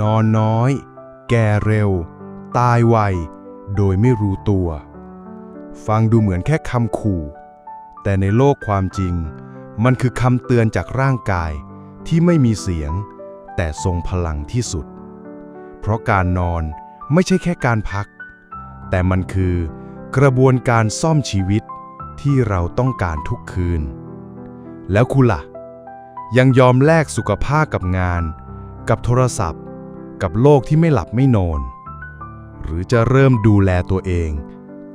นอนน้อย แก่เร็ว ตายไว โดยไม่รู้ตัว ฟังดูเหมือนแค่คำขู่ แต่ในโลกความจริง มันคือคำเตือนจากร่างกายที่ไม่มีเสียง แต่ทรงพลังที่สุด เพราะการนอนไม่ใช่แค่การพัก แต่มันคือกระบวนการซ่อมชีวิตที่เราต้องการทุกคืน แล้วคุณล่ะ ยังยอมแลกสุขภาพกับงาน กับโทรศัพท์ กับโลกที่ไม่หลับไม่นอน หรือจะเริ่มดูแลตัวเอง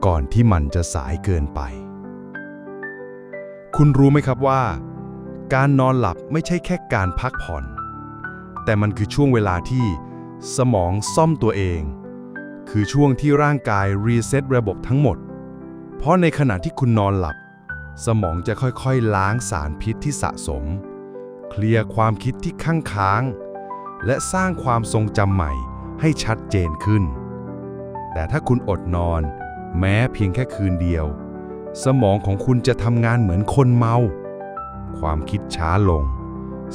ก่อนที่มันจะสายเกินไป คุณรู้ไหมครับว่า การนอนหลับไม่ใช่แค่การพักผ่อน แต่มันคือช่วงเวลาที่สมองซ่อมตัวเอง คือช่วงที่ร่างกายรีเซ็ตระบบทั้งหมด เพราะในขณะที่คุณนอนหลับ สมองจะค่อยๆ ล้างสารพิษที่สะสม เคลียร์ความคิดที่ข้างค้าง และสร้างความทรงจำใหม่ให้ชัดเจนขึ้น แต่ถ้าคุณอดนอน แม้เพียงแค่คืนเดียว สมองของคุณจะทำงานเหมือนคนเมา ความคิดช้าลง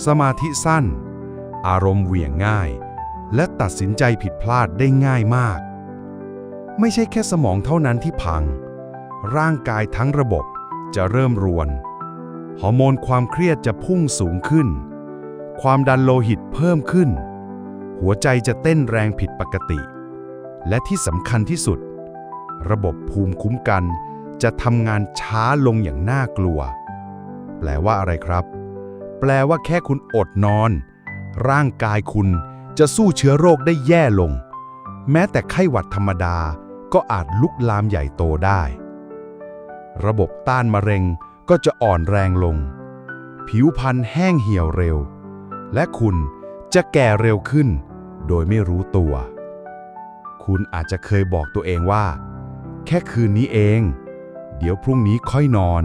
สมาธิสั้น อารมณ์เหวี่ยงง่าย และตัดสินใจผิดพลาดได้ง่ายมาก ไม่ใช่แค่สมองเท่านั้นที่พัง ร่างกายทั้งระบบจะเริ่มรวน ฮอร์โมนความเครียดจะพุ่งสูงขึ้น ความดันโลหิตเพิ่มขึ้น หัวใจจะเต้นแรงผิดปกติ และที่สำคัญที่สุด ระบบภูมิคุ้มกัน จะทำงานช้าลงอย่างน่ากลัว แปลว่าอะไรครับ แปลว่าแค่คุณอดนอน ร่างกายคุณจะสู้เชื้อโรคได้แย่ลง แม้แต่ไข้หวัดธรรมดาก็อาจลุกลามใหญ่โตได้ ระบบต้านมะเร็งก็จะอ่อนแรงลง ผิวพรรณแห้งเหี่ยวเร็ว และคุณจะแก่เร็วขึ้น โดยไม่รู้ตัว คุณอาจจะเคยบอกตัวเองว่า แค่คืนนี้เอง เดี๋ยวพรุ่งนี้ค่อยนอน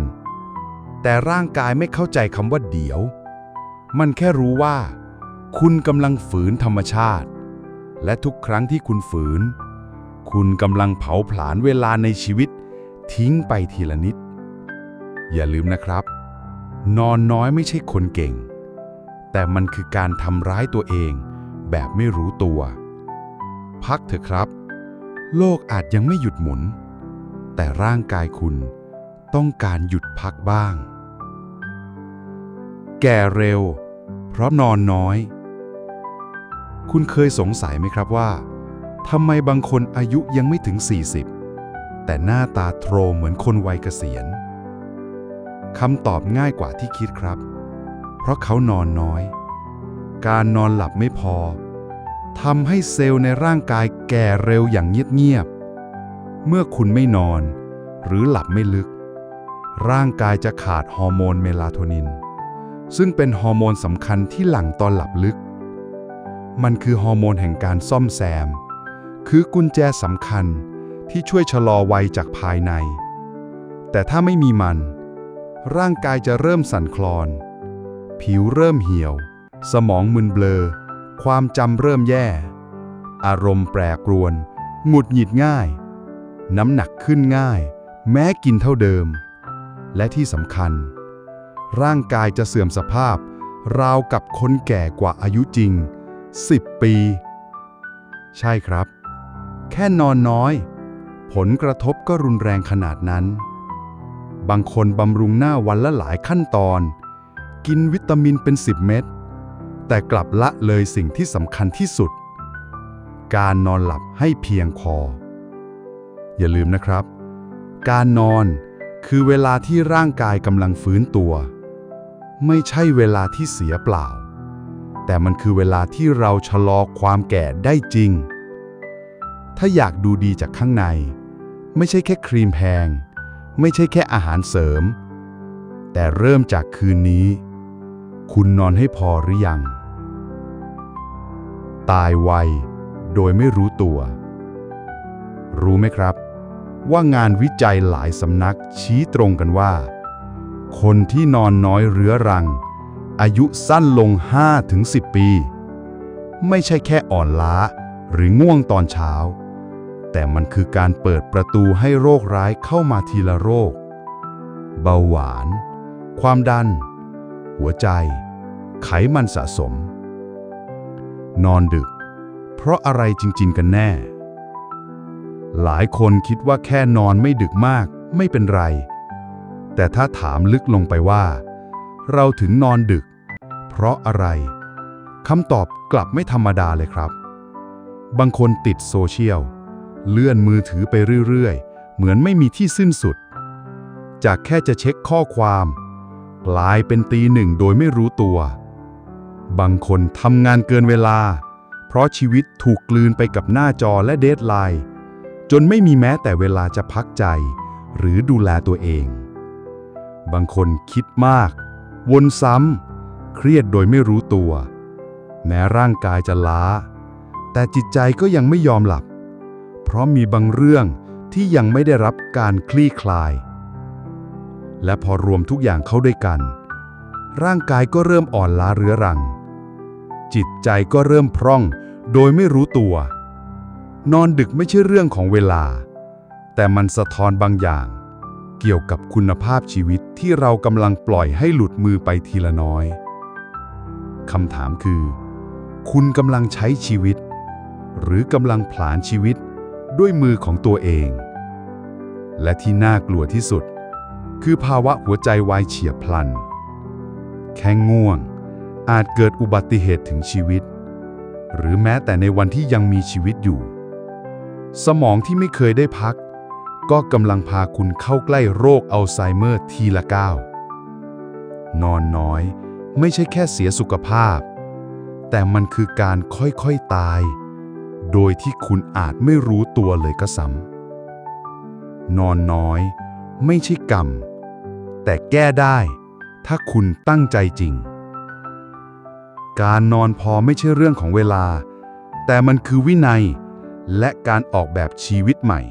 แต่ร่างกายไม่เข้าใจคำว่าเดี๋ยว มันแค่รู้ว่า คุณกำลังฝืนธรรมชาติ และทุกครั้งที่คุณฝืน คุณกำลังเผาผลาญเวลาในชีวิต ทิ้งไปทีละนิด อย่าลืมนะครับ นอนน้อยไม่ใช่คนเก่ง แต่มันคือการทำร้ายตัวเอง แบบไม่รู้ตัว พักเถอะครับ โลกอาจยังไม่หยุดหมุน แต่ร่างกายคุณต้องการหยุดพักบ้าง แก่เร็ว เพราะนอนน้อย คุณเคยสงสัยไหมครับว่าทำไมบางคนอายุยังไม่ถึง 40 แต่หน้าตาโทรเหมือนคนวัยเกษียณคำตอบง่ายกว่าที่คิดครับ เพราะเขานอนน้อย การนอนหลับไม่พอทำให้เซลล์ในร่างกายแก่เร็วอย่างเงียบๆ เมื่อคุณไม่นอน หรือหลับไม่ลึก ร่างกายจะขาดฮอร์โมนเมลาโทนิน ซึ่งเป็นฮอร์โมนสำคัญที่หลั่งตอนหลับลึก มันคือฮอร์โมนแห่งการซ่อมแซม คือกุญแจสำคัญที่ช่วยชะลอวัยจากภายใน แต่ถ้าไม่มีมัน ร่างกายจะเริ่มสั่นคลอน ผิวเริ่มเหี่ยว สมองมึนเบลอ ความจำเริ่มแย่ อารมณ์แปรปรวน หงุดหงิดง่าย น้ำหนักขึ้นง่าย แม้กินเท่าเดิม และที่สำคัญ ร่างกายจะเสื่อมสภาพ ราวกับคนแก่กว่าอายุจริง 10 ปี ใช่ครับ แค่นอนน้อย ผลกระทบก็รุนแรงขนาดนั้น บางคนบำรุงหน้าวันละหลายขั้นตอน กินวิตามินเป็น 10 เม็ดแต่กลับละเลยสิ่งที่สำคัญที่สุด การนอนหลับให้เพียงพอ อย่าลืมนะครับ การนอนคือเวลาที่ร่างกายกำลังฟื้นตัว ไม่ใช่เวลาที่เสียเปล่า แต่มันคือเวลาที่เราชะลอความแก่ได้จริง ถ้าอยากดูดีจากข้างใน ไม่ใช่แค่ครีมแพง ไม่ใช่แค่อาหารเสริม แต่เริ่มจากคืนนี้ คุณนอนให้พอหรือยัง ตายไว โดยไม่รู้ตัว รู้ไหมครับ ว่างานวิจัยหลายสำนักชี้ตรงกันว่า คนที่นอนน้อยเรื้อรัง อายุสั้นลง 5-10 ปี ไม่ใช่แค่อ่อนล้าหรือง่วงตอนเช้า แต่มันคือการเปิดประตูให้โรคร้ายเข้ามาทีละโรค เบาหวาน ความดัน หัวใจ ไขมันสะสม นอนดึก เพราะอะไรจริง ๆ กันแน่ หลายคนคิดว่าแค่นอนไม่ดึกมากไม่เป็นไร แต่ถ้าถามลึกลงไปว่า เราถึงนอนดึก เพราะอะไรคำตอบกลับไม่ธรรมดาเลยครับ บางคนติดโซเชียล เลื่อนมือถือไปเรื่อย ๆ เหมือนไม่มีที่สิ้นสุด จากแค่จะเช็คข้อความ กลายเป็นตีหนึ่งโดยไม่รู้ตัว บางคนทำงานเกินเวลา เพราะชีวิตถูกกลืนไปกับหน้าจอและเดทไลน์ จนไม่มีแม้แต่เวลาจะพักใจ หรือดูแลตัวเอง บางคนคิดมาก วนซ้ำ เครียดโดยไม่รู้ตัว แม้ร่างกายจะล้า แต่จิตใจก็ยังไม่ยอมหลับ เพราะมีบางเรื่องที่ยังไม่ได้รับการคลี่คลาย และพอรวมทุกอย่างเข้าด้วยกัน ร่างกายก็เริ่มอ่อนล้าเรื้อรัง จิตใจก็เริ่มพร่อง โดยไม่รู้ตัว นอนดึกไม่ใช่เรื่องของเวลา แต่มันสะท้อนบางอย่าง เกี่ยวกับคุณภาพชีวิตที่เรากำลังปล่อยให้หลุดมือไปทีละน้อยคำถามคือ คุณกำลังใช้ชีวิต หรือกำลังผลาญชีวิตด้วยมือของตัวเอง และที่น่ากลัวที่สุด คือภาวะหัวใจวายเฉียบพลัน แค่ง่วง อาจเกิดอุบัติเหตุถึงชีวิต หรือแม้แต่ในวันที่ยังมีชีวิตอยู่ สมองที่ไม่เคยได้พัก ก็กำลังพาคุณเข้าใกล้โรคอัลไซเมอร์ทีละก้าวนอนน้อยไม่ใช่แค่เสียสุขภาพ แต่มันคือการค่อยๆตาย โดยที่คุณอาจไม่รู้ตัวเลยก็ซ้ำนอนน้อย ไม่ใช่กรรม แต่แก้ได้ ถ้าคุณตั้งใจจริง การนอนพอไม่ใช่เรื่องของเวลา แต่มันคือวินัย และการออกแบบชีวิตใหม่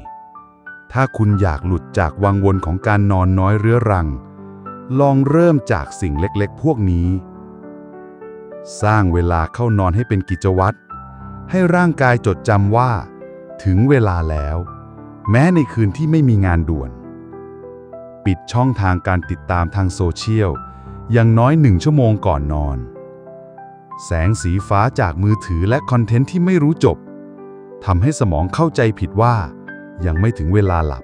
ถ้าคุณอยากหลุดจากวังวนของการนอนน้อยเรื้อรัง ลองเริ่มจากสิ่งเล็กๆ พวกนี้ สร้างเวลาเข้านอนให้เป็นกิจวัตร ให้ร่างกายจดจำว่า ถึงเวลาแล้ว แม้ในคืนที่ไม่มีงานด่วน ปิดช่องทางการติดตามทางโซเชียลอย่างน้อยหนึ่งชั่วโมงก่อนนอน แสงสีฟ้าจากมือถือและคอนเทนต์ที่ไม่รู้จบทำให้สมองเข้าใจผิดว่ายังไม่ถึงเวลาหลับ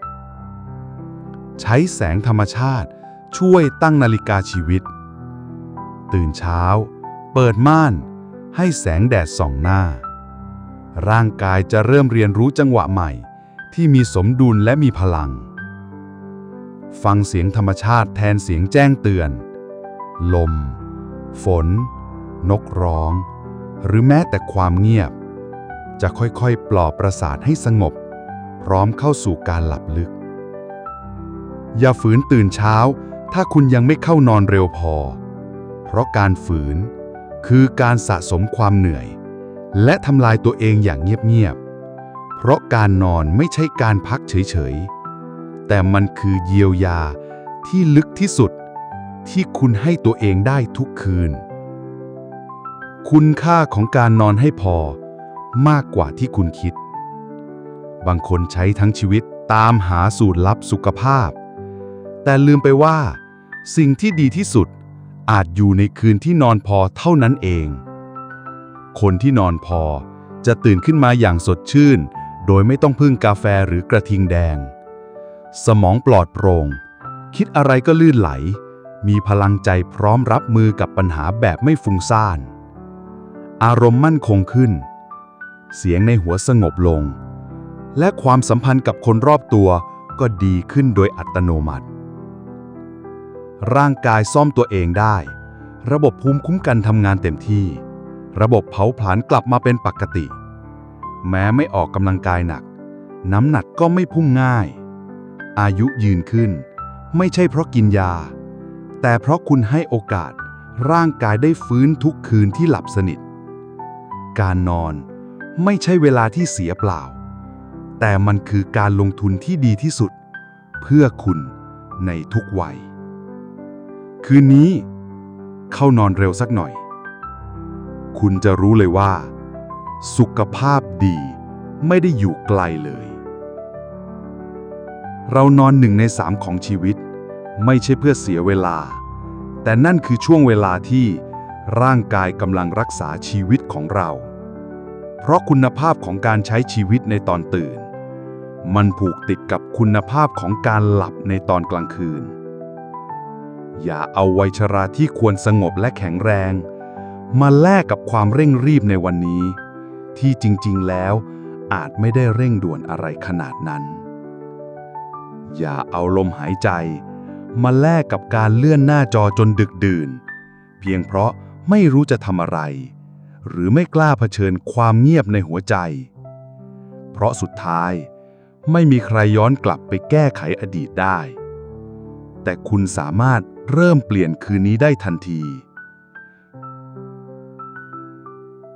ใช้แสงธรรมชาติช่วยตั้งนาฬิกาชีวิต ตื่นเช้า เปิดม่าน ให้แสงแดดส่องหน้า ร่างกายจะเริ่มเรียนรู้จังหวะใหม่ ที่มีสมดุลและมีพลัง ฟังเสียงธรรมชาติแทนเสียงแจ้งเตือน ลม ฝน นกร้อง หรือแม้แต่ความเงียบ จะค่อยๆ ปลอบประสาทให้สงบ พร้อมเข้าสู่การหลับลึก อย่าฝืนตื่นเช้า ถ้าคุณยังไม่เข้านอนเร็วพอ เพราะการฝืนคือการสะสมความเหนื่อย และทำลายตัวเองอย่างเงียบๆ เพราะการนอนไม่ใช่การพักเฉยๆ แต่มันคือเยียวยาที่ลึกที่สุด ที่คุณให้ตัวเองได้ทุกคืน คุณค่าของการนอนให้พอมากกว่าที่คุณคิด บางคนใช้ทั้งชีวิตตามหาสูตรลับสุขภาพ แต่ลืมไปว่า สิ่งที่ดีที่สุดอาจอยู่ในคืนที่นอนพอเท่านั้นเอง คนที่นอนพอจะตื่นขึ้นมาอย่างสดชื่น โดยไม่ต้องพึ่งกาแฟหรือกระทิงแดง สมองปลอดโปร่ง คิดอะไรก็ลื่นไหล มีพลังใจพร้อมรับมือกับปัญหาแบบไม่ฟุ้งซ่าน อารมณ์มั่นคงขึ้น เสียงในหัวสงบลง และความสัมพันธ์กับคนรอบตัวก็ดีขึ้นโดยอัตโนมัติ ร่างกายซ่อมตัวเองได้ ระบบภูมิคุ้มกันทำงานเต็มที่ ระบบเผาผลาญกลับมาเป็นปกติ แม้ไม่ออกกำลังกายหนัก น้ำหนักก็ไม่พุ่งง่าย อายุยืนขึ้น ไม่ใช่เพราะกินยา แต่เพราะคุณให้โอกาส ร่างกายได้ฟื้นทุกคืนที่หลับสนิท การนอนไม่ใช่เวลาที่เสียเปล่า แต่มันคือการลงทุนที่ดีที่สุด เพื่อคุณในทุกวัย คืนนี้ เข้านอนเร็วสักหน่อย คุณจะรู้เลยว่า สุขภาพดีไม่ได้อยู่ไกลเลย เรานอนหนึ่งในสามของชีวิต ไม่ใช่เพื่อเสียเวลา แต่นั่นคือช่วงเวลาที่ร่างกายกำลังรักษาชีวิตของเรา เพราะคุณภาพของการใช้ชีวิตในตอนตื่น มันผูกติดกับคุณภาพของการหลับในตอนกลางคืน อย่าเอาวัยชราที่ควรสงบและแข็งแรง มาแลกกับความเร่งรีบในวันนี้ ที่จริงๆแล้วอาจไม่ได้เร่งด่วนอะไรขนาดนั้น อย่าเอาลมหายใจ มาแลกกับการเลื่อนหน้าจอจนดึกดื่น เพียงเพราะไม่รู้จะทำอะไร หรือไม่กล้าเผชิญความเงียบในหัวใจ เพราะสุดท้ายไม่มีใครย้อนกลับไปแก้ไขอดีตได้ แต่คุณสามารถเริ่มเปลี่ยนคืนนี้ได้ทันที